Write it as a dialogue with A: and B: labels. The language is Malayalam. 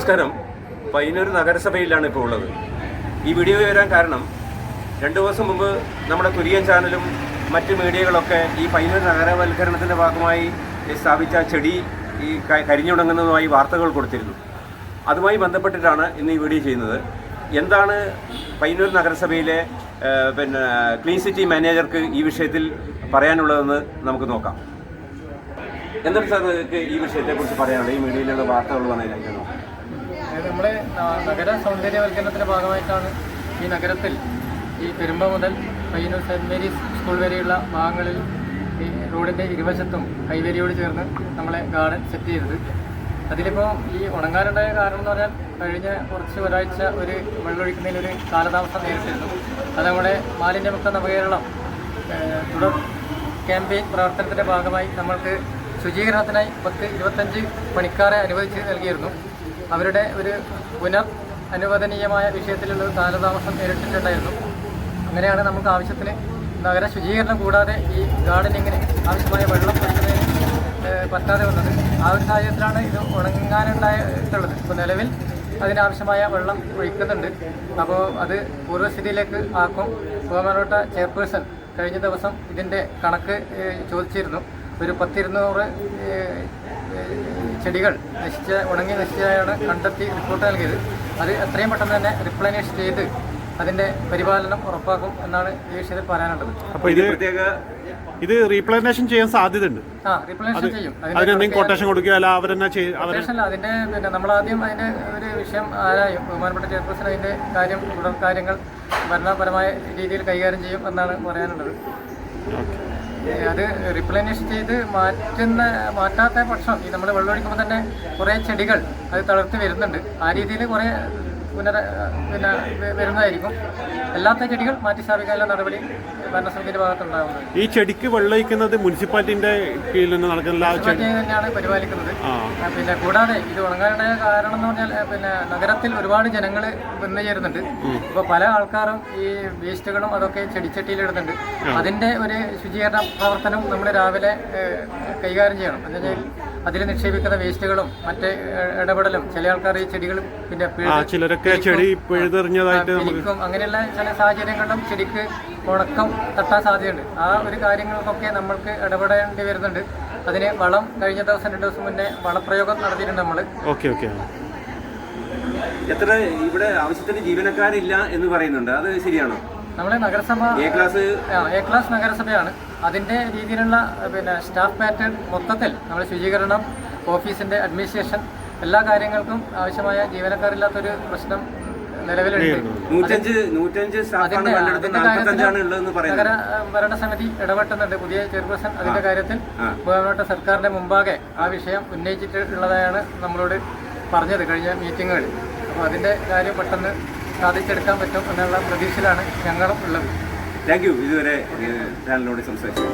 A: നമസ്കാരം. പയ്യന്നൂർ നഗരസഭയിലാണ് ഇപ്പോൾ ഉള്ളത്. ഈ വീഡിയോ വരാൻ കാരണം രണ്ട് ദിവസം മുമ്പ് നമ്മുടെ കുര്യൻ ചാനലും മറ്റ് മീഡിയകളൊക്കെ ഈ പയ്യന്നൂർ നഗരവൽക്കരണത്തിന്റെ ഭാഗമായി സ്ഥാപിച്ച ചെടി ഈ കരിഞ്ഞുടങ്ങുന്നതുമായി വാർത്തകൾ കൊടുത്തിരുന്നു. അതുമായി ബന്ധപ്പെട്ടിട്ടാണ് ഇന്ന് ഈ വീഡിയോ ചെയ്യുന്നത്. എന്താണ് പയ്യന്നൂർ നഗരസഭയിലെ പിന്നെ ക്ലീൻ സിറ്റി മാനേജർക്ക് ഈ വിഷയത്തിൽ പറയാനുള്ളതെന്ന് നമുക്ക് നോക്കാം. എന്താണ് സാർ ഈ വിഷയത്തെക്കുറിച്ച് പറയാനുള്ളത്? ഈ മീഡിയയിലുള്ള വാർത്തകൾ വന്നതിനായിരുന്നു
B: അതായത് നമ്മുടെ നഗര സൗന്ദര്യവൽക്കരണത്തിന്റെ ഭാഗമായിട്ടാണ് ഈ നഗരത്തിൽ ഈ പെരുമ്പ മുതൽ പയ്യന്നൂർ സെന്റ് മേരീസ് സ്കൂൾ വരെയുള്ള ഭാഗങ്ങളിൽ ഈ റോഡിന്റെ ഇരുവശത്തും കൈവരിയോട് ചേർന്ന് നമ്മളെ ഗാർഡൻ സെറ്റ് ചെയ്തത്. അതിലിപ്പോൾ ഈ ഉണങ്ങാനുണ്ടായ കാരണം എന്ന് പറഞ്ഞാൽ കഴിഞ്ഞ കുറച്ച് ഒരാഴ്ച ഒരു വെള്ളമൊഴിക്കുന്നതിൽ ഒരു കാലതാമസം നേരിട്ടിരുന്നു. അത് നമ്മുടെ മാലിന്യമുക്ത നവകേരളം തുടർ ക്യാമ്പയിൻ പ്രവർത്തനത്തിന്റെ ഭാഗമായി നമ്മൾക്ക് ശുചീകരണത്തിനായി പത്ത് ഇരുപത്തഞ്ച് പണിക്കാരെ അനുവദിച്ച് നൽകിയിരുന്നു. അവരുടെ ഒരു പുനർ അനുവദനീയമായ വിഷയത്തിലുള്ള കാലതാമസം നേരിട്ടിട്ടുണ്ടായിരുന്നു. അങ്ങനെയാണ് നമുക്ക് ആവശ്യത്തിന് നഗര ശുചീകരണം കൂടാതെ ഈ ഗാർഡനിങ്ങിന് ആവശ്യമായ വെള്ളം കൊടുക്കുന്നതിന് പറ്റാതെ വന്നത്. ആ ഒരു സാഹചര്യത്തിലാണ് ഇത് ഉണങ്ങാനുണ്ടായിട്ടുള്ളത്. ഇപ്പോൾ നിലവിൽ അതിനാവശ്യമായ വെള്ളം ഒഴിക്കുന്നുണ്ട്. അപ്പോൾ അത് പൂർവസ്ഥിതിയിലേക്ക് ആക്കും. ഗോമനോട്ട ചെയർപേഴ്സൺ കഴിഞ്ഞ ദിവസം ഇതിന്റെ കണക്ക് ചോദിച്ചിരുന്നു. ഒരു പത്തിരുന്നൂറ് ചെടികൾ നശിച്ച ഉണങ്ങി നശിച്ചതാണ് കണ്ടെത്തി റിപ്പോർട്ട് നൽകിയത്. അത് എത്രയും പെട്ടെന്ന് തന്നെ റിപ്ലനിഷ് ചെയ്ത് അതിന്റെ പരിപാലനം ഉറപ്പാക്കും എന്നാണ് ഈ വിഷയത്തിൽ പറയാനുള്ളത്.
C: അപ്പൊ ഇത്
A: പ്രത്യേക
C: ഇത് റീപ്ലാന്റേഷൻ ചെയ്യാൻ സാധ്യതയുണ്ട്.
B: ആ റിപ്ലനിഷ് ചെയ്യും.
C: അതിനെന്തെങ്കിലും കൊട്ടേഷൻ കൊടുക്കുക അല്ല അവരെന്നെ ചെയ്- അതിന്റെ
B: കൊട്ടേഷനല്ല നമ്മൾ ആദ്യം അതിന്റെ ഒരു വിഷയം ആരായും? ബഹുമാനപ്പെട്ട ചെയർപേഴ്സൺ അതിന്റെ കാര്യം കാര്യങ്ങൾ ഭരണപരമായ രീതിയിൽ കൈകാര്യം ചെയ്യും എന്നാണ് പറയാനുള്ളത്. അത് റിപ്ലനിഷ് ചെയ്ത് മാറ്റുന്ന മാറ്റാത്ത പക്ഷം ഈ നമ്മൾ വെള്ളമൊഴിക്കുമ്പോൾ തന്നെ കുറേ ചെടികൾ അത് തളർത്തി വരുന്നുണ്ട്. ആ രീതിയിൽ കുറേ പുനര പിന്നെ വരുന്നതായിരിക്കും. അല്ലാത്ത ചെടികൾ മാറ്റി സ്ഥാപിക്കാനുള്ള നടപടി ഭരണസമിതിയുടെ ഭാഗത്തുണ്ടാകുന്നത്
C: ഈ ചെടിക്ക് വെള്ളയിക്കുന്നത് മുനിസിപ്പാലിറ്റിന്റെ കീഴിൽ നിന്ന്
B: നടക്കുന്ന തന്നെയാണ് പരിപാലിക്കുന്നത്. പിന്നെ കൂടാതെ ഇത് ഉണങ്ങാനുള്ള കാരണം എന്ന് പറഞ്ഞാൽ പിന്നെ നഗരത്തിൽ ഒരുപാട് ജനങ്ങൾ വന്നു ചേരുന്നുണ്ട്. ഇപ്പോൾ പല ആൾക്കാരും ഈ വേസ്റ്റുകളും അതൊക്കെ ചെടിച്ചട്ടിയിലിടുന്നുണ്ട് അതിന്റെ ഒരു ശുചീകരണ പ്രവർത്തനം നമ്മൾ രാവിലെ കൈകാര്യം ചെയ്യണം. വെച്ചാൽ അതിൽ നിക്ഷേപിക്കുന്ന വേസ്റ്റുകളും മറ്റ് ഇടപെടലും ചില ആൾക്കാർ ഈ ചെടികളും പിന്നെ
C: ചിലരൊക്കെ ചെടി പിഴുതെറിഞ്ഞതായിട്ട്
B: അങ്ങനെയുള്ള ചില സാഹചര്യങ്ങളിലും ചെടിക്ക് ഉണക്കം തട്ടാൻ സാധ്യതയുണ്ട്. ആ ഒരു കാര്യങ്ങൾക്കൊക്കെ നമ്മൾക്ക് ഇടപെടേണ്ടി വരുന്നുണ്ട്. അതിന് വളം കഴിഞ്ഞ ദിവസം രണ്ട് ദിവസം മുന്നേ വളപ്രയോഗം നടത്തിയിട്ടുണ്ട് നമ്മൾ
C: ഓക്കെ ഓക്കെ.
A: എത്ര ഇവിടെ ആവശ്യത്തിന് ജീവനക്കാരില്ല എന്ന് പറയുന്നുണ്ട്. അത് ശരിയാണോ?
B: നമ്മളെ നഗരസഭ
A: എ ക്ലാസ്
B: എ ക്ലാസ് നഗരസഭയാണ്. അതിന്റെ രീതിയിലുള്ള പിന്നെ സ്റ്റാഫ് പാറ്റേൺ മൊത്തത്തിൽ നമ്മൾ ശുചീകരണം ഓഫീസിന്റെ അഡ്മിനിസ്ട്രേഷൻ എല്ലാ കാര്യങ്ങൾക്കും ആവശ്യമായ ജീവനക്കാരില്ലാത്തൊരു പ്രശ്നം നഗര ഭരണസമിതി ഇടപെട്ടുന്നുണ്ട്. പുതിയ ചെയർപേഴ്സൺ അതിന്റെ കാര്യത്തിൽ. ബഹുമാനപ്പെട്ട സർക്കാരിന്റെ മുമ്പാകെ ആ വിഷയം ഉന്നയിച്ചിട്ടുള്ളതായാണ് നമ്മളോട് പറഞ്ഞത് കഴിഞ്ഞ മീറ്റിങ്ങുകളിൽ അപ്പോൾ അതിന്റെ കാര്യം പെട്ടെന്ന് സാധിച്ചെടുക്കാൻ പറ്റും എന്നുള്ള പ്രതീക്ഷയിലാണ് ഞങ്ങളും ഉള്ളത്.
A: താങ്ക് യു ഇതുവരെ ചാനലിനോട് സംസാരിച്ചു